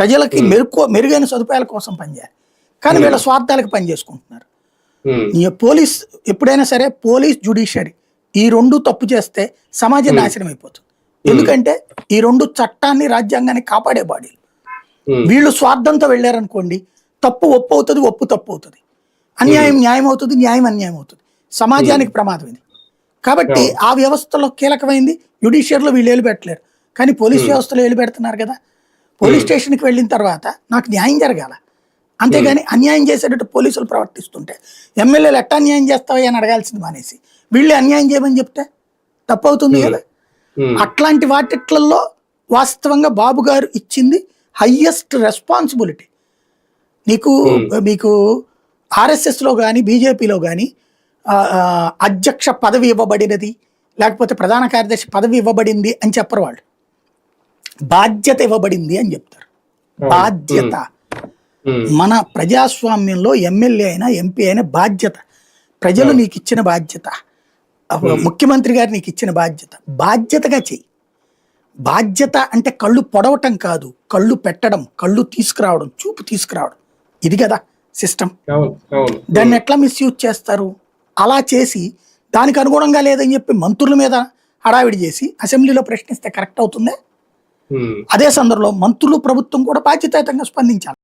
ప్రజలకి మెరుకు మెరుగైన సదుపాయాల కోసం పనిచేయాలి కానీ వీళ్ళ స్వార్థాలకు పనిచేసుకుంటున్నారు. పోలీస్ ఎప్పుడైనా సరే పోలీస్ జుడిషియరీ ఈ రెండు తప్పు చేస్తే సమాజం నాశనం అయిపోతుంది. ఎందుకంటే ఈ రెండు చట్టాన్ని రాజ్యాంగాన్ని కాపాడే బాడీలు. వీళ్ళు స్వార్థంతో వెళ్ళారనుకోండి తప్పు ఒప్పు అవుతుంది ఒప్పు తప్పు అవుతుంది. అన్యాయం న్యాయం అవుతుంది న్యాయం అన్యాయం అవుతుంది. సమాజానికి ప్రమాదం ఇది. కాబట్టి ఆ వ్యవస్థలో కీలకమైంది జుడిషియర్లో వీళ్ళు ఏలు పెట్టలేరు. కానీ పోలీస్ వ్యవస్థలో ఏలు పెడుతున్నారు కదా. పోలీస్ స్టేషన్కి వెళ్ళిన తర్వాత నాకు న్యాయం జరగాల. అంతేగాని అన్యాయం చేసేటట్టు పోలీసులు ప్రవర్తిస్తుంటే ఎమ్మెల్యేలు ఎట్టా అన్యాయం చేస్తావా అని అడగాల్సింది మానేసి వీళ్ళే అన్యాయం చేయమని చెప్తే తప్పు అవుతుంది కదా? అట్లాంటి వాటిట్లలో వాస్తవంగా బాబు గారు ఇచ్చింది హయ్యెస్ట్ రెస్పాన్సిబిలిటీ. నీకు మీకు ఆర్ఎస్ఎస్లో కానీ బీజేపీలో కానీ అధ్యక్ష పదవి ఇవ్వబడినది లేకపోతే ప్రధాన కార్యదర్శి పదవి ఇవ్వబడింది అని చెప్పరు వాళ్ళు. బాధ్యత ఇవ్వబడింది అని చెప్తారు. బాధ్యత. మన ప్రజాస్వామ్యంలో ఎమ్మెల్యే అయినా ఎంపీ అయినా బాధ్యత. ప్రజలు నీకు ఇచ్చిన బాధ్యత. ముఖ్యమంత్రి గారు నీకు ఇచ్చిన బాధ్యత. బాధ్యతగా చెయ్యి. బాధ్యత అంటే కళ్ళు పొడవటం కాదు. కళ్ళు పెట్టడం కళ్ళు తీసుకురావడం చూపు తీసుకురావడం. ఇది కదా సిస్టమ్. దాన్ని ఎట్లా మిస్యూజ్ చేస్తారు? అలా చేసి దానికి అనుగుణంగా లేదని చెప్పి మంత్రుల మీద హడావిడి చేసి అసెంబ్లీలో ప్రశ్నిస్తే కరెక్ట్ అవుతుందే. Hmm. అదే సందర్భంలో మంత్రులు ప్రభుత్వం కూడా బాధ్యతాయుతంగా స్పందించాలి.